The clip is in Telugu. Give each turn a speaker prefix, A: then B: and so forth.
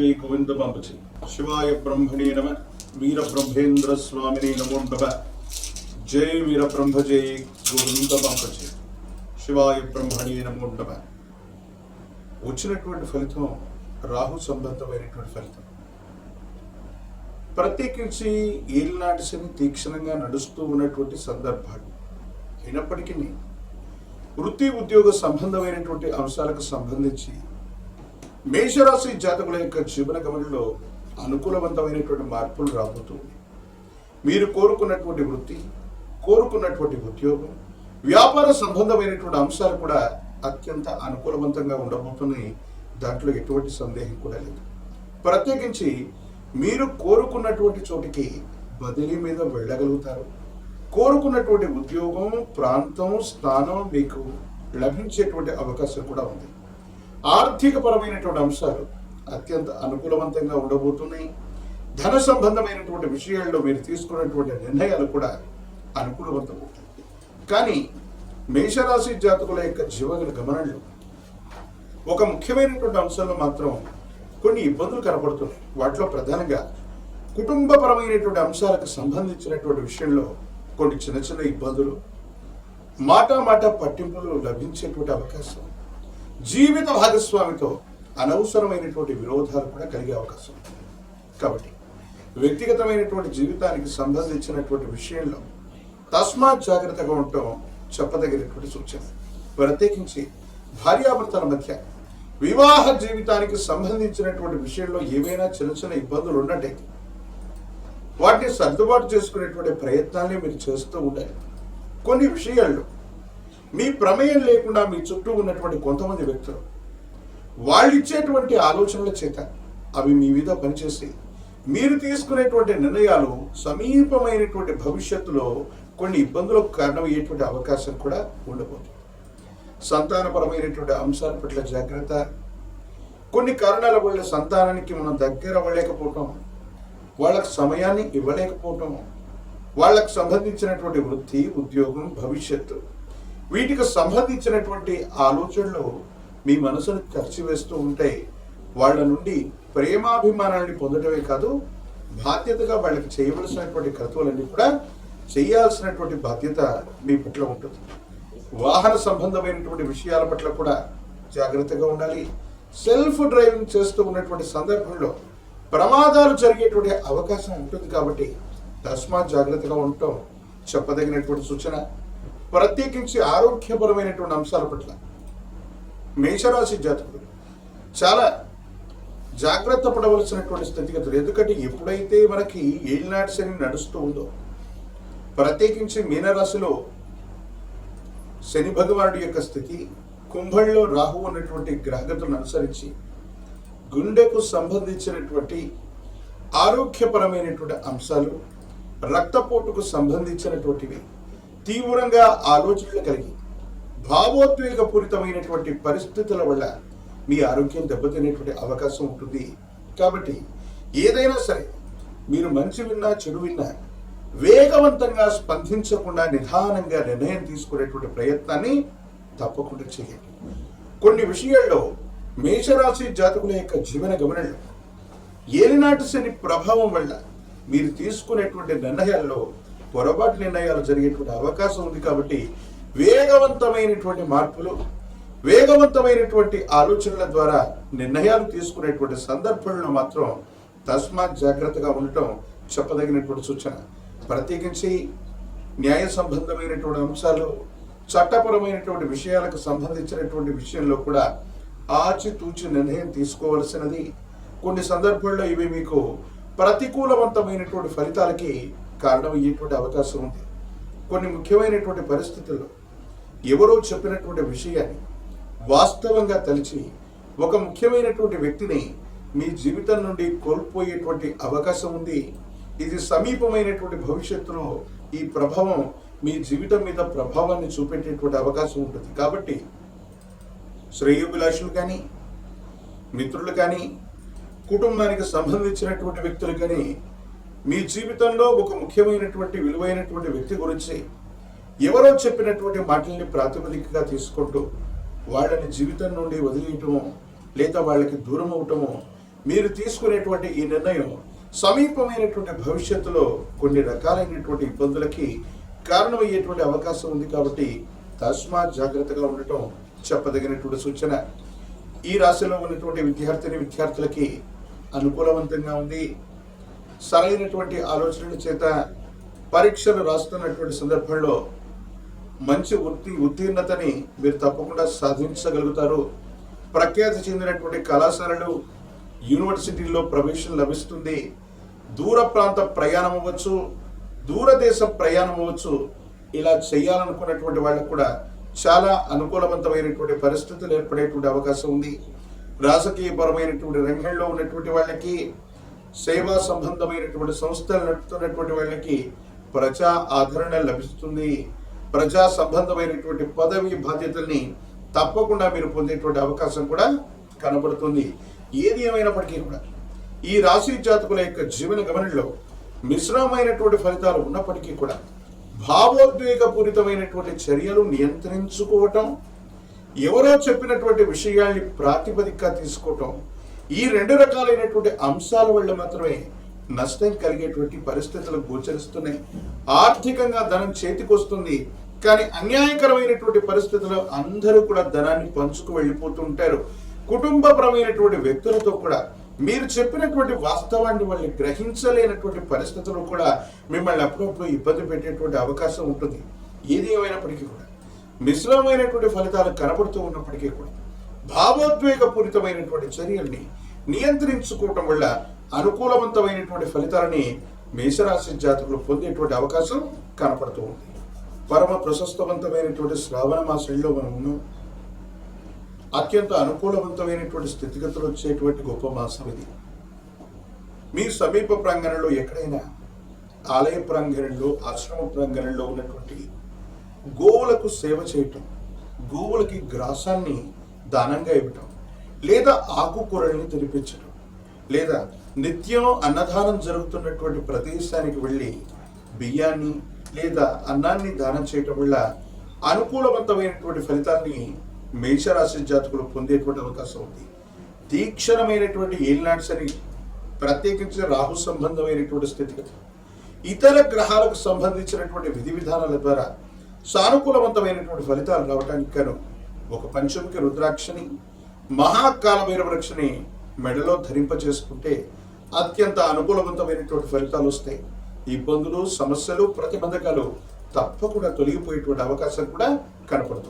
A: శ్రీ గోవింద పంపచి. శివాయ బ్రహ్మణే నమ. వీర బ్రహ్మేంద్ర స్వామిని నమో నమ. జై వీర బ్రహ్మ జై గోవింద పంపచి. శివాయ బ్రహ్మణే నమో నమ. వచ్చినటువంటి ఫలితం రాహు సంబంధమైనటువంటి ఫలితం. ప్రత్యేకించి ఏలినాటి శని తీక్షణంగా నడుస్తూ ఉన్నటువంటి సందర్భాలు. అయినప్పటికీ వృత్తి ఉద్యోగ సంబంధమైనటువంటి అంశాలకు సంబంధించి మేషరాశి జాతకుల యొక్క జీవన గమనంలో అనుకూలవంతమైనటువంటి మార్పులు రాబోతుంది మీరు కోరుకున్నటువంటి వృత్తి కోరుకున్నటువంటి ఉద్యోగం వ్యాపార సంబంధమైనటువంటి అంశాలు కూడా అత్యంత అనుకూలవంతంగా ఉండబోతున్నాయి. దాంట్లో ఎటువంటి సందేహం కూడా లేదు. ప్రత్యేకించి మీరు కోరుకున్నటువంటి చోటికి బదిలీ మీద వెళ్ళగలుగుతారు. కోరుకున్నటువంటి ఉద్యోగం ప్రాంతం స్థానం మీకు లభించేటువంటి అవకాశం కూడా ఉంది. ఆర్థిక పరమైనటువంటి అంశాలు అత్యంత అనుకూలవంతంగా ఉండబోతున్నాయి. ధన సంబంధమైనటువంటి విషయాల్లో మీరు తీసుకున్నటువంటి నిర్ణయాలు కూడా అనుకూలవంతమవుతాయి. కానీ మేషరాశి జాతకుల యొక్క జీవన గమనంలో ఒక ముఖ్యమైనటువంటి అంశంలో మాత్రం కొన్ని ఇబ్బందులు కనపడుతున్నాయి. వాటిలో ప్రధానంగా కుటుంబపరమైనటువంటి అంశాలకు సంబంధించినటువంటి విషయంలో కొన్ని చిన్న చిన్న ఇబ్బందులు మాట మాట పట్టింపులు లభించేటువంటి అవకాశం జీవిత భాగస్వామితో అనవసరమైనటువంటి విరోధాలు కూడా కలిగే అవకాశం ఉంది. కాబట్టి వ్యక్తిగతమైనటువంటి జీవితానికి సంబంధించినటువంటి విషయంలో తస్మాత్ జాగ్రత్తగా ఉండటం చెప్పదగినటువంటి సూచన. ప్రత్యేకించి భార్యాభర్తల మధ్య వివాహ జీవితానికి సంబంధించినటువంటి విషయంలో ఏవైనా చిన్న చిన్న ఇబ్బందులు ఉన్నట్టయితే వాటిని సర్దుబాటు చేసుకునేటువంటి ప్రయత్నాన్ని మీరు చేస్తూ ఉండాలి. కొన్ని విషయాల్లో మీ ప్రమేయం లేకుండా మీ చుట్టూ ఉన్నటువంటి కొంతమంది వ్యక్తులు వాళ్ళు ఇచ్చేటువంటి ఆలోచనల చేత అవి మీ మీద పనిచేసి మీరు తీసుకునేటువంటి నిర్ణయాలు సమీపమైనటువంటి భవిష్యత్తులో కొన్ని ఇబ్బందులకు కారణమయ్యేటువంటి అవకాశం కూడా ఉండబోతుంది. సంతానపరమైనటువంటి అంశాల పట్ల జాగ్రత్త. కొన్ని కారణాల వల్ల సంతానానికి మనం దగ్గర అవ్వలేకపోవటం వాళ్ళకు సమయాన్ని ఇవ్వలేకపోవటం వాళ్ళకు సంబంధించినటువంటి వృత్తి ఉద్యోగం భవిష్యత్తు వీటికి సంబంధించినటువంటి ఆలోచనలు మీ మనసును ఖర్చు వేస్తూ ఉంటే వాళ్ళ నుండి ప్రేమాభిమానాన్ని పొందడమే కాదు బాధ్యతగా వాళ్ళకి చేయవలసినటువంటి కర్తవులన్నీ కూడా చేయాల్సినటువంటి బాధ్యత మీ పట్ల ఉంటుంది. వాహన సంబంధమైనటువంటి విషయాల పట్ల కూడా జాగ్రత్తగా ఉండాలి. సెల్ఫ్ డ్రైవింగ్ చేస్తూ ఉన్నటువంటి సందర్భంలో ప్రమాదాలు జరిగేటువంటి అవకాశం ఉంటుంది కాబట్టి తస్మాత్ జాగ్రత్తగా ఉండటం చెప్పదగినటువంటి సూచన. ప్రత్యేకించి ఆరోగ్యపరమైనటువంటి అంశాల పట్ల. మేషరాశి జాతకులు చాలా జాగ్రత్త పడవలసినటువంటి స్థితిగతులు ఎందుకంటే ఎప్పుడైతే మనకి ఏళ్ళనాటి శని నడుస్తూ ఉందో ప్రత్యేకించి మీనరాశిలో శని భగవానుడి యొక్క స్థితి కుంభంలో రాహు ఉన్నటువంటి గ్రహగతులను అనుసరించి గుండెకు సంబంధించినటువంటి ఆరోగ్యపరమైనటువంటి అంశాలు రక్తపోటుకు సంబంధించినటువంటివి తీవ్రంగా ఆలోచనలు కలిగి భావోద్వేగపూరితమైనటువంటి పరిస్థితుల వల్ల మీ ఆరోగ్యం దెబ్బతినేటువంటి అవకాశం ఉంటుంది. కాబట్టి ఏదైనా సరే మీరు మంచి విన్నా చెడు విన్నా వేగవంతంగా స్పందించకుండా నిదానంగా నిర్ణయం తీసుకునేటువంటి ప్రయత్నాన్ని తప్పకుండా చేయండి. కొన్ని విషయాల్లో మేషరాశి జాతకుల యొక్క జీవన గమనంలో ఏలినాటి శని ప్రభావం వల్ల మీరు తీసుకునేటువంటి నిర్ణయాల్లో పొరపాటు నిర్ణయాలు జరిగేటువంటి అవకాశం ఉంది కాబట్టి వేగవంతమైనటువంటి మార్పులు వేగవంతమైనటువంటి ఆలోచనల ద్వారా నిర్ణయాలు తీసుకునేటువంటి సందర్భంలో మాత్రం తస్మాత్ జాగ్రత్తగా ఉండటం చెప్పదగినటువంటి సూచన. ప్రత్యేకించి న్యాయ సంబంధమైనటువంటి అంశాలు చట్టపరమైనటువంటి విషయాలకు సంబంధించినటువంటి విషయంలో కూడా ఆచితూచి నిర్ణయం తీసుకోవలసినది. కొన్ని సందర్భాల్లో ఇవి మీకు ప్రతికూలవంతమైనటువంటి ఫలితాలకి కారణమయ్యేటువంటి అవకాశం ఉంది. కొన్ని ముఖ్యమైనటువంటి పరిస్థితుల్లో ఎవరో చెప్పినటువంటి విషయాన్ని వాస్తవంగా తలిచి ఒక ముఖ్యమైనటువంటి వ్యక్తిని మీ జీవితం నుండి కోల్పోయేటువంటి అవకాశం ఉంది. ఇది సమీపమైనటువంటి భవిష్యత్తులో ఈ ప్రభావం మీ జీవితం మీద ప్రభావాన్ని చూపెట్టేటువంటి అవకాశం ఉంటుంది. కాబట్టి శ్రేయోభిలాషులు కానీ మిత్రులు కానీ కుటుంబానికి సంబంధించినటువంటి వ్యక్తులు కానీ మీ జీవితంలో ఒక ముఖ్యమైనటువంటి విలువైనటువంటి వ్యక్తి గురించి ఎవరో చెప్పినటువంటి మాటల్ని ప్రాతిపదికగా తీసుకుంటూ వాళ్ళని జీవితం నుండి వదిలేయటమో లేదా వాళ్ళకి దూరం అవటమో మీరు తీసుకునేటువంటి ఈ నిర్ణయం సమీపమైనటువంటి భవిష్యత్తులో కొన్ని రకాలైనటువంటి ఇబ్బందులకి కారణమయ్యేటువంటి అవకాశం ఉంది కాబట్టి తస్మా జాగ్రత్తగా ఉండటం చెప్పదగినటువంటి సూచన. ఈ రాశిలో ఉన్నటువంటి విద్యార్థిని విద్యార్థులకి అనుకూలవంతంగా ఉంది. సరైనటువంటి ఆలోచనల చేత పరీక్షలు రాస్తున్నటువంటి సందర్భంలో మంచి ఉత్తి ఉత్తీర్ణతని మీరు తప్పకుండా సాధించగలుగుతారు. ప్రఖ్యాతి చెందినటువంటి కళాశాలలు యూనివర్సిటీల్లో ప్రవేశం లభిస్తుంది. దూర ప్రాంత ప్రయాణం అవ్వచ్చు దూరదేశ ప్రయాణం అవ్వచ్చు. ఇలా చేయాలనుకున్నటువంటి వాళ్ళకు కూడా చాలా అనుకూలవంతమైనటువంటి పరిస్థితులు ఏర్పడేటువంటి అవకాశం ఉంది. రాజకీయపరమైనటువంటి రంగంలో ఉన్నటువంటి వాళ్ళకి సేవా సంబంధమైనటువంటి సంస్థలు నడుపుతున్నటువంటి వాళ్ళకి ప్రజా ఆదరణ లభిస్తుంది. ప్రజా సంబంధమైనటువంటి పదవి బాధ్యతల్ని తప్పకుండా మీరు పొందేటువంటి అవకాశం కూడా కనబడుతుంది. ఏది ఏమైనప్పటికీ కూడా ఈ రాశి జాతకుల యొక్క జీవన గమనంలో మిశ్రమమైనటువంటి ఫలితాలు ఉన్నప్పటికీ కూడా భావోద్వేగపూరితమైనటువంటి చర్యలు నియంత్రించుకోవటం ఎవరో చెప్పినటువంటి విషయాల్ని ప్రాతిపదికగా తీసుకోవటం ఈ రెండు రకాలైనటువంటి అంశాల వల్ల మాత్రమే నష్టం కలిగేటువంటి పరిస్థితులు గోచరిస్తున్నాయి. ఆర్థికంగా ధనం చేతికొస్తుంది కానీ అన్యాయకరమైనటువంటి పరిస్థితుల్లో అందరూ కూడా ధనాన్ని పంచుకు వెళ్ళిపోతుంటారు కుటుంబపరమైనటువంటి వ్యక్తులతో కూడా మీరు చెప్పినటువంటి వాస్తవాన్ని వాళ్ళు గ్రహించలేనటువంటి పరిస్థితులు కూడా మిమ్మల్ని అప్పుడప్పుడు ఇబ్బంది పెట్టేటువంటి అవకాశం ఉంటుంది. ఏది ఏమైనప్పటికీ కూడా. మిశ్రమమైనటువంటి ఫలితాలు కనబడుతూ ఉన్నప్పటికీ కూడా భావోద్వేగపూరితమైనటువంటి చర్యల్ని నియంత్రించుకోవటం వల్ల అనుకూలవంతమైనటువంటి ఫలితాలని మేషరాశి జాతకులు పొందేటువంటి అవకాశం కనపడుతూ ఉంది. పరమ ప్రశస్తవంతమైనటువంటి శ్రావణ మాసంలో మనం ఉన్నాం. అత్యంత అనుకూలవంతమైనటువంటి స్థితిగతులు వచ్చేటువంటి గొప్ప మాసం ఇది. మీ సమీప ప్రాంగణంలో ఎక్కడైనా ఆలయ ప్రాంగణంలో ఆశ్రమ ప్రాంగణంలో ఉన్నటువంటి గోవులకు సేవ చేయటం గోవులకి గ్రాసాన్ని దానంగా ఇవ్వటం లేదా ఆకుకూరల్ని తినిపించడం లేదా నిత్యం అన్నదానం జరుగుతున్నటువంటి ప్రదేశానికి వెళ్ళి బియ్యాన్ని లేదా అన్నాన్ని దానం చేయటం వల్ల అనుకూలవంతమైనటువంటి ఫలితాన్ని మేషరాశి జాతకులు పొందేటువంటి అవకాశం ఉంది. తీక్షణమైనటువంటి ఏలినాడ్స్ అని ప్రత్యేకించి రాహు సంబంధమైనటువంటి స్థితిగతి ఇతర గ్రహాలకు సంబంధించినటువంటి విధి విధానాల ద్వారా సానుకూలవంతమైనటువంటి ఫలితాలు రావడానికి గాను ఒక పంచమికి రుద్రాక్షని మహాకాల భైరవరక్షని మెడలో ధరింప చేసుకుంటే అత్యంత అనుకూలవంతమైనటువంటి ఫలితాలు వస్తాయి. ఇబ్బందులు సమస్యలు ప్రతిబంధకాలు తప్పకుండా తొలగిపోయేటువంటి అవకాశం కూడా కనపడుతుంది.